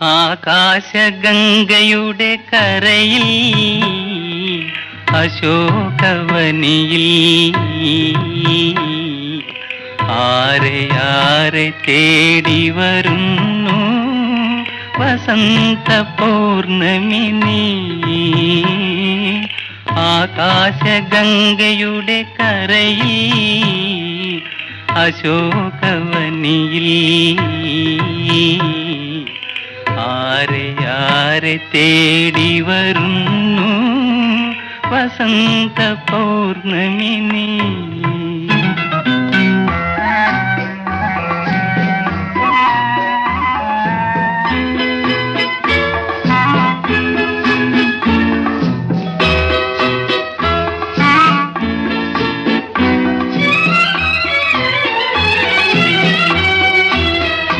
ആകാശഗംഗയുടെ കരയിൽ അശോകവനിയിൽ. ആരെയാരെ ആരെ തേടി വരുന്നു വസന്ത പൗർണമിനി ആകാശഗംഗയുടെ കരയിൽ അശോകവനിയിൽ. ആരെ ആരെ തേടി വരുന്നു വസന്ത പൗർണമിനി